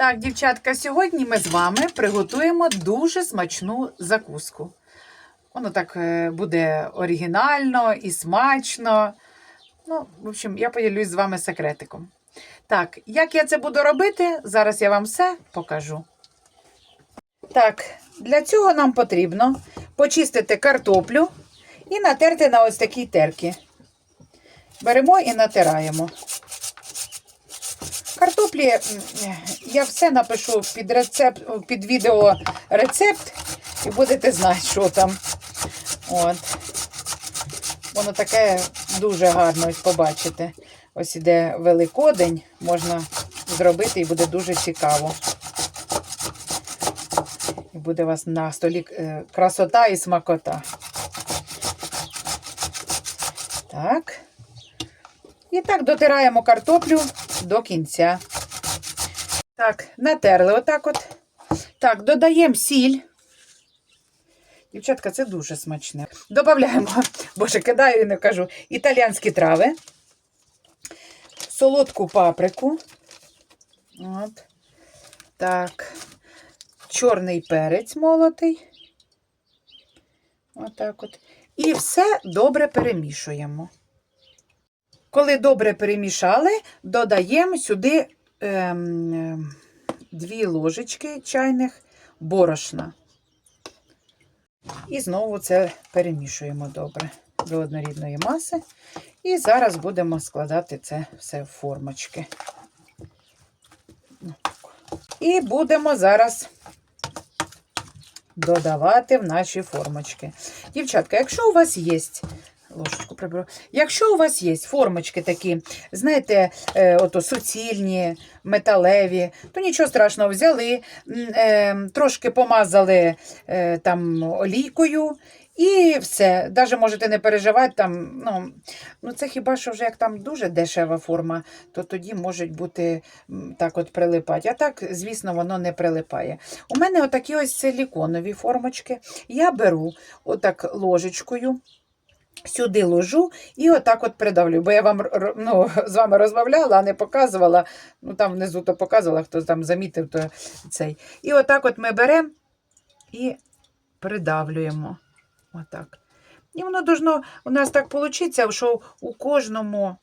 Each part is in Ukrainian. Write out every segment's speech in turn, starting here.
Так, дівчатка, сьогодні ми з вами приготуємо дуже смачну закуску. Воно так е, буде оригінально і смачно. Ну, в общем, я поділюсь з вами секретиком. Так, як я це буду робити, зараз я вам все покажу. Так, для цього нам потрібно почистити картоплю і натерти на ось такій терки. Беремо і натираємо. Картоплі я все напишу під рецепт, під відео рецепт, і будете знати, що там. От. Воно таке дуже гарно ось побачите. Ось іде Великодень, можна зробити і буде дуже цікаво. І буде у вас на столі е, красота і смакота. Так. І так дотираємо картоплю до кінця. Так, натерли отак от. Так, додаємо сіль. Дівчатка, це дуже смачне. Додаємо, боже, кидаю і не кажу, італіанські трави, солодку паприку. От. Так, чорний перець молотий. Отак от. І все добре перемішуємо. Коли добре перемішали, додаємо сюди ем, дві ложечки чайних борошна. І знову це перемішуємо добре до однорідної маси. І зараз будемо складати це все в формочки. І будемо зараз додавати в наші формочки. Дівчатка, якщо у вас є. Ложечку приберу. Якщо у вас є формочки такі, знаєте, е, ото суцільні, металеві, то нічого страшного, взяли, е, трошки помазали е, там олійкою і все. Даже можете не переживати там. Ну, ну це хіба що вже як там дуже дешева форма, то тоді можуть бути так от прилипати. А так, звісно, воно не прилипає. У мене отакі ось силіконові формочки. Я беру отак ложечкою. Сюди ложу і отак от придавлю. Бо я вам ну, з вами розмовляла, а не показувала. Ну там внизу то показувала, хто там замітив, то цей. І отак от ми беремо і придавлюємо. Отак. І воно должно у нас так вийде, що у кожному,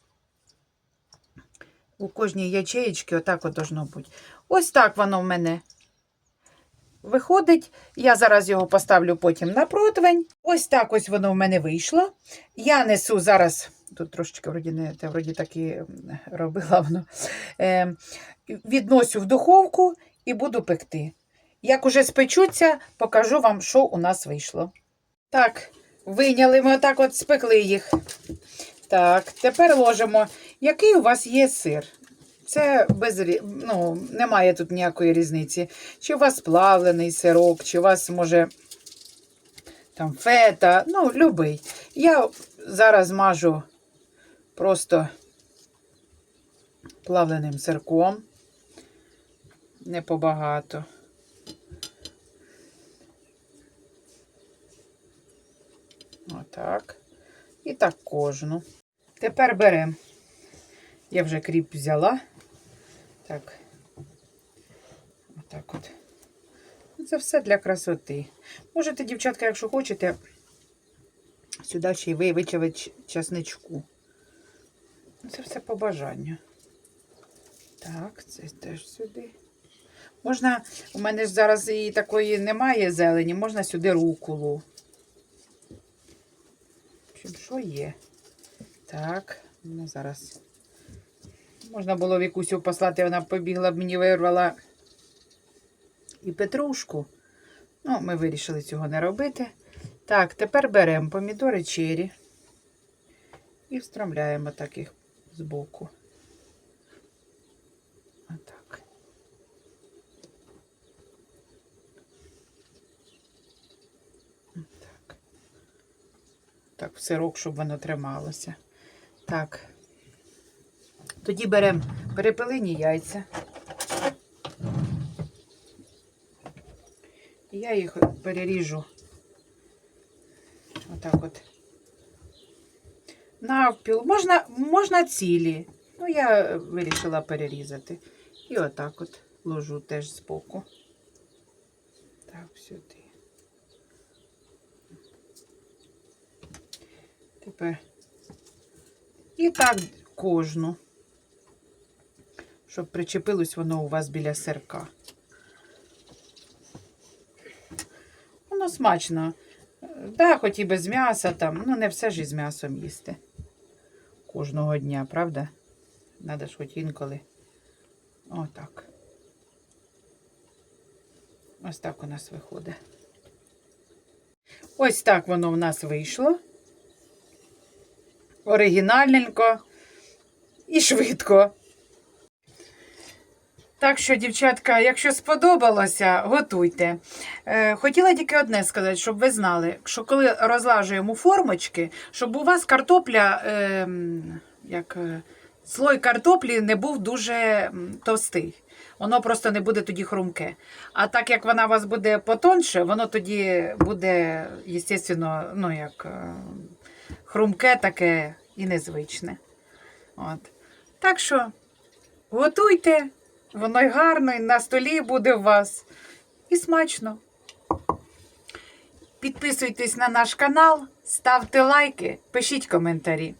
у кожній ячеєчці отак от должно бути. Ось так воно в мене виходить. Я зараз його поставлю потім на противень. Ось так ось воно в мене вийшло. Я несу зараз. Тут трошечки вроді не те, вроді так і робила воно. Е, відносю в духовку і буду пекти. Як уже спечуться, покажу вам, що у нас вийшло. Так, вийняли ми отак от спекли їх. Так, тепер ложимо. Який у вас є сир? Це без ну, немає тут ніякої різниці. Чи у вас плавлений сирок, чи у вас, може, там фета, ну, любий. Я зараз мажу просто плавленим сирком. Не побагато. Отак. І так кожну. Тепер беремо. Я вже кріп взяла. Так. Отак от. Ну, Це все для красоти. Можете, дівчатка, якщо хочете, сюди ще й вичавити часничку. Ну, Це все по бажанню. Так, це теж сюди. Можна, у мене ж зараз і такої немає зелені, можна сюди рукулу. Общем, що є? Так, ну зараз. Можна було Вікусю послати, вона побігла б мені вирвала і петрушку. Ну, ми вирішили цього не робити. Так, тепер беремо помідори чері і встромляємо так їх збоку. Отак. Так. Так, в сирок, щоб воно трималося. Так. Тоді беремо перепелині яйця. Я їх переріжу отак от. Навпіл. Можна, можна цілі. Ну, я вирішила перерізати. І отак от ложу теж збоку. Так, сюди. Тепер. І так кожну. Щоб причепилось воно у вас біля сирка. Воно смачно. Е, Да, хоч і без м'яса там, ну не все ж із м'ясом їсти. Кожного дня, правда? Надо ж хоч інколи. Отак. Ось так у нас виходить. Ось так воно в нас вийшло. Оригінальненько і швидко. Так що, дівчатка, якщо сподобалося, готуйте. Е, хотіла тільки одне сказати, щоб ви знали, що коли розлажуємо формочки, щоб у вас картопля, е, як е, слой картоплі не був дуже товстий. Воно просто не буде тоді хрумке. А так як вона у вас буде потонше, воно тоді буде, звісно, ну як е, хрумке таке і незвичне. От. Так що готуйте, воно й гарно, і на столі буде у вас. І смачно. Підписуйтесь на наш канал, ставте лайки, пишіть коментарі.